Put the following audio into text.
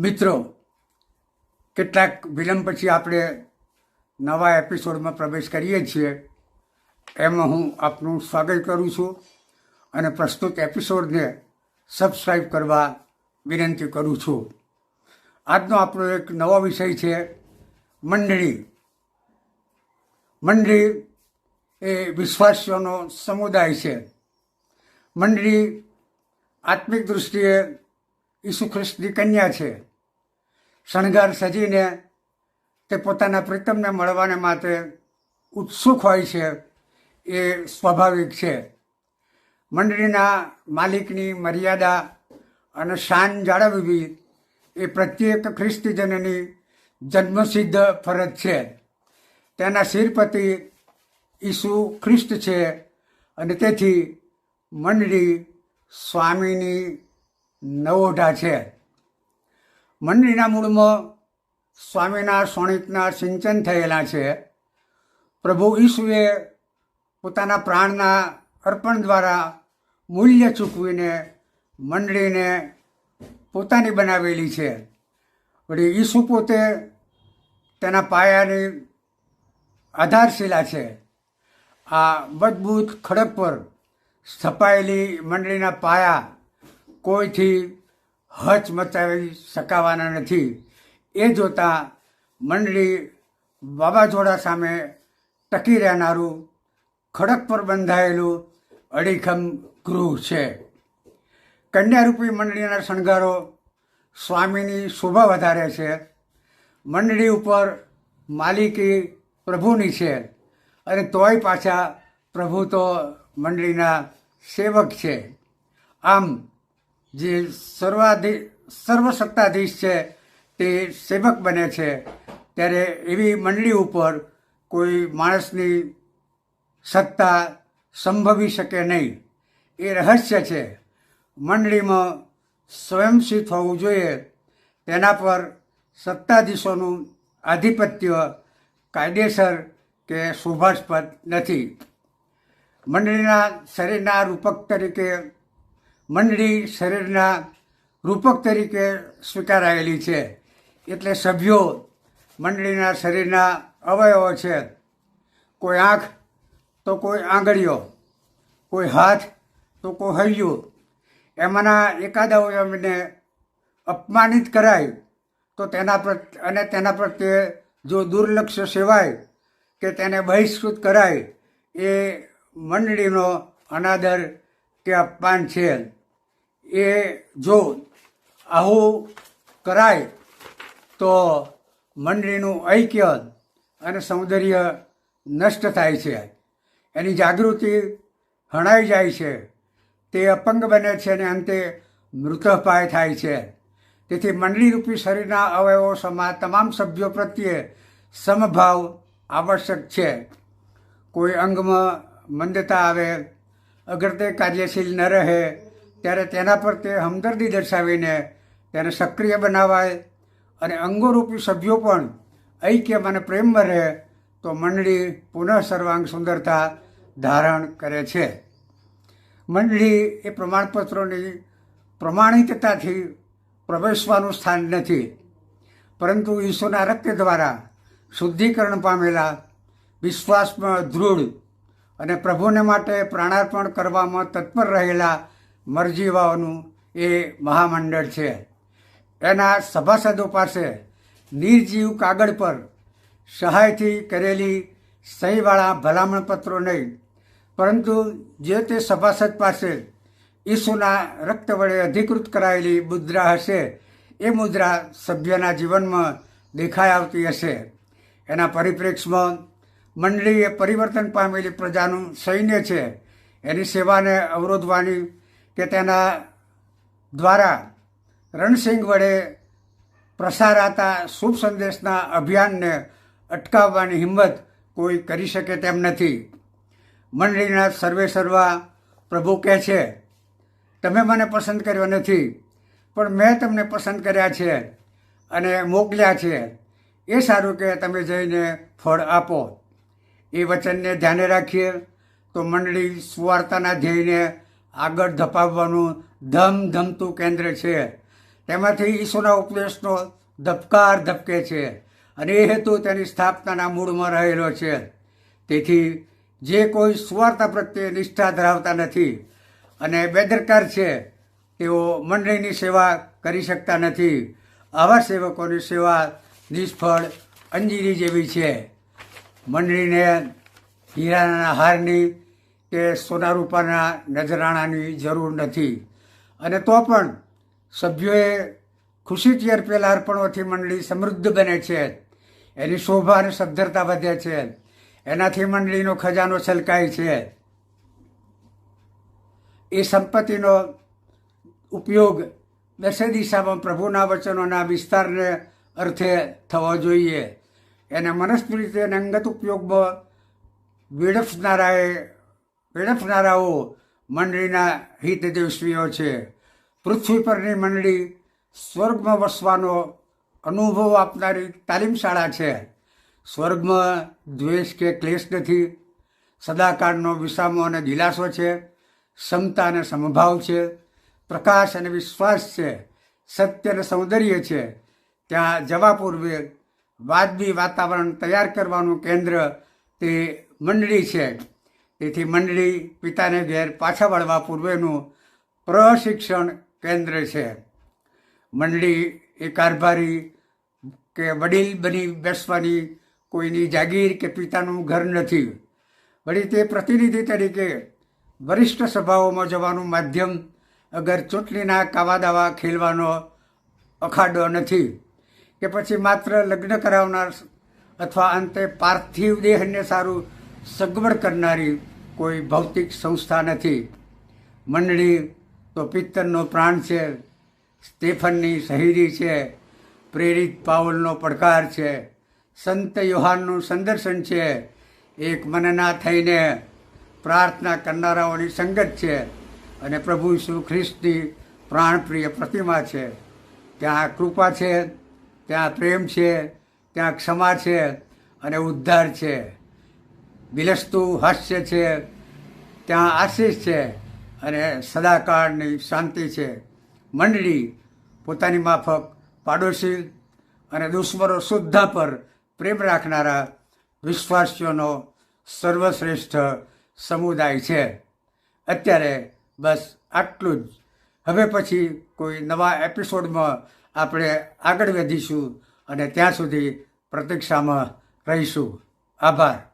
મિત્રો, કેટલાક વિલંબ પછી આપણે નવા એપિસોડમાં પ્રવેશ કરીએ છીએ. એમાં હું આપનું સ્વાગત કરું છું અને પ્રસ્તુત એપિસોડને સબસ્ક્રાઈબ કરવા વિનંતી કરું છું. આજનો આપણો એક નવો વિષય છે મંડળી. મંડળી એ વિશ્વાસીઓનો સમુદાય છે. મંડળી આત્મિક દૃષ્ટિએ ઈસુ ખ્રિસ્તની કન્યા છે. શણગાર સજીને તે પોતાના પ્રીતમને મળવાને માટે ઉત્સુક હોય છે, એ સ્વાભાવિક છે. મંડળીના માલિકની મર્યાદા અને શાન જાળવવી એ પ્રત્યેક ખ્રિસ્તીજનની જન્મસિદ્ધ ફરજ છે. તેના શિરપતિ ઈસુ ખ્રિસ્ત છે અને તેથી મંડળી સ્વામીની નવોઢા છે. મંડળીના મૂળમાં સ્વામીના સોણિતના સિંચન થયેલા છે. પ્રભુ ઈશુએ પોતાના પ્રાણના અર્પણ દ્વારા મૂલ્ય ચૂકવીને મંડળીને પોતાની બનાવેલી છે. વળી ઈસુ પોતે તેના પાયાની આધારશિલા છે. આ મજબૂત ખડક પર સ્થપાયેલી મંડળીના પાયા કોઈથી હચ મચાવી શકાવાના નથી. એ જોતાં મંડળી વાવાઝોડા સામે ટકી રહેનારું ખડક પર બંધાયેલું અડીખમ ગૃહ છે. કન્યારૂપી મંડળીના શણગારો સ્વામીની શોભા વધારે છે. મંડળી ઉપર માલિકી પ્રભુની છે અને તોય પાછા પ્રભુ તો મંડળીના સેવક છે. આમ જે સર્વાધિ સર્વસત્તાધીશ છે, તે સેવક બને છે. ત્યારે એવી મંડળી ઉપર કોઈ માણસની સત્તા સંભવી શકે નહીં. એ રહસ્ય છે. મંડળીમાં સ્વયંસિદ્ધ હોવું જોઈએ. તેના પર સત્તાધીશોનું આધિપત્ય કાયદેસર કે શોભાસ્પદ નથી. મંડળીના શરીરના રૂપક તરીકે મંડળી શરીરના રૂપક તરીકે સ્વીકારાયેલી છે. એટલે સભ્યો મંડળીના શરીરના અવયવો છે. કોઈ આંખ તો કોઈ આંગળીઓ, કોઈ હાથ તો કોઈ હૈયું. એમાંના એકાદ અવયવને અપમાનિત કરાય તો તેના પ્રત્યે અને તેના પ્રત્યે જો દુર્લક્ષ્ય સેવાય કે તેને બહિષ્કૃત કરાય, એ મંડળીનો અનાદર કે અપમાન છે. એ જો આવું કરાય તો મંડળીનું ઐક્ય અને સૌંદર્ય નષ્ટ થાય છે. એની જાગૃતિ હણાઈ જાય છે. તે અપંગ બને છે અને અંતે મૃતપાય થાય છે. તેથી મંડળીરૂપી શરીરના અવયવો સમા તમામ સભ્યો પ્રત્યે સમભાવ આવશ્યક છે. કોઈ અંગમાં મંદતા આવે, અગર તે કાર્યશીલ ન રહે ત્યારે તેના પર તે હમદર્દી દર્શાવીને તેને સક્રિય બનાવાય અને અંગોરૂપી સભ્યો પણ ઐક્યમ અને પ્રેમમાં રહે તો મંડળી પુનઃ સર્વાંગ સુંદરતા ધારણ કરે છે. મંડળી એ પ્રમાણપત્રોની પ્રમાણિકતાથી પ્રવેશવાનું સ્થાન નથી, પરંતુ ઈશ્વરના રક્ત દ્વારા શુદ્ધિકરણ પામેલા વિશ્વાસમાં દૃઢ અને પ્રભુને માટે પ્રાણાર્પણ કરવામાં તત્પર રહેલા મરજીવાઓનું એ મહામંડળ છે. એના સભાસદો પાસે નિર્જીવ કાગળ પર સહાયથી કરેલી સહીવાળા ભલામણ પત્રો નહીં, પરંતુ જે તે સભાસદ પાસે ઈસુના રક્ત વડે અધિકૃત કરાયેલી મુદ્રા હશે, એ મુદ્રા સભ્યના જીવનમાં દેખાઈ આવતી હશે. એના પરિપ્રેક્ષમાં મંડળી એ પરિવર્તન પામેલી પ્રજાનું સૈન્ય છે. એની સેવાને અવરોધવાની કે તેના દ્વારા રણસિંગ વડે પ્રસારાતા શુભ સંદેશના અભિયાનને અટકાવવાની હિંમત કોઈ કરી શકે તેમ નથી. મંડળીના સર્વે સર્વા પ્રભુ કહે છે, તમે મને પસંદ કર્યો નથી, પણ મેં તમને પસંદ કર્યા છે અને મોકલ્યા છે. એ સારું કે તમે જઈને ફળ આપો. એ વચનને ધ્યાને રાખીએ તો મંડળી સુવાર્તાના ધ્યેયને આગળ ધપાવવાનું ધમ ધમતું કેન્દ્ર છે. તેમાંથી ઈસુના ઉપદેશનો ધબકાર ધબકે છે અને એ હેતુ તેની સ્થાપનાના મૂળમાં રહેલો છે. તેથી જે કોઈ સ્વાર્થ પ્રત્યે નિષ્ઠા ધરાવતા નથી અને બેદરકાર છે, તેઓ મંડળીની સેવા કરી શકતા નથી. આવા સેવકોની સેવા નિષ્ફળ અંજીરી જેવી છે. મંડળીને હીરાના હારની કે સોના રૂપાના નજરાણાની જરૂર નથી. અને તો પણ સભ્યોએ ખુશીથી અર્પેલા અર્પણોથી મંડળી સમૃદ્ધ બને છે. એની શોભા અને સદ્ધરતા વધે છે. એનાથી મંડળીનો ખજાનો છલકાય છે. એ સંપત્તિનો ઉપયોગ દસે દિશામાં પ્રભુના વચનોના વિસ્તારને અર્થે થવો જોઈએ. એને મનસ્વી રીતે અંગત ઉપયોગમાં વેડફનારાએ વેડફનારાઓ મંડળીના હિતદેશવીઓ છે. પૃથ્વી પરની મંડળી સ્વર્ગમાં વસવાનો અનુભવ આપનારી તાલીમ શાળા છે. સ્વર્ગમાં દ્વેષ કે ક્લેશ નથી. સદાકાળનો વિસામો અને દિલાસો છે. ક્ષમતા અને સમભાવ છે. પ્રકાશ અને વિશ્વાસ છે. સત્ય અને સૌંદર્ય છે. ત્યાં જવા પૂર્વે વાજબી વાતાવરણ તૈયાર કરવાનું કેન્દ્ર તે મંડળી છે. તેથી મંડળી પિતાને ઘેર પાછા વળવા પૂર્વેનું પ્રશિક્ષણ કેન્દ્ર છે. મંડળી એ કારભારી કે વડીલ બની બેસવાની કોઈની જાગીર કે પિતાનું ઘર નથી. વળી તે પ્રતિનિધિ તરીકે વરિષ્ઠ સભાઓમાં જવાનું માધ્યમ અગર ચૂંટણીના કાવા દાવા ખેલવાનો અખાડો નથી કે પછી માત્ર લગ્ન કરાવનાર અથવા અંતે પાર્થિવ દેહને સારું સગવડ કરનારી કોઈ ભૌતિક સંસ્થા નથી. મંડળી તો પિત્તરનો પ્રાણ છે, સ્ટેફનની શહીરી છે, પ્રેરિત પાવલનો પડકાર છે, સંત યોહાનનું સંદર્શન છે, એક મનના થઈને પ્રાર્થના કરનારાઓની સંગત છે અને પ્રભુ ઈસુ ખ્રિસ્તની પ્રાણપ્રિય પ્રતિમા છે. ત્યાં કૃપા છે, ત્યાં પ્રેમ છે, ત્યાં ક્ષમા છે અને ઉદ્ધાર છે. બિલસતું હાસ્ય છે, ત્યાં આશીષ છે અને સદાકાળની શાંતિ છે. મંડળી પોતાની માફક પાડોશી અને દુશ્મનો સુદ્ધા પર પ્રેમ રાખનારા વિશ્વાસીઓનો સર્વશ્રેષ્ઠ સમુદાય છે. અત્યારે બસ આટલું જ. હવે પછી કોઈ નવા એપિસોડમાં આપણે આગળ વધીશું અને ત્યાં સુધી પ્રતીક્ષામાં રહીશું. આભાર.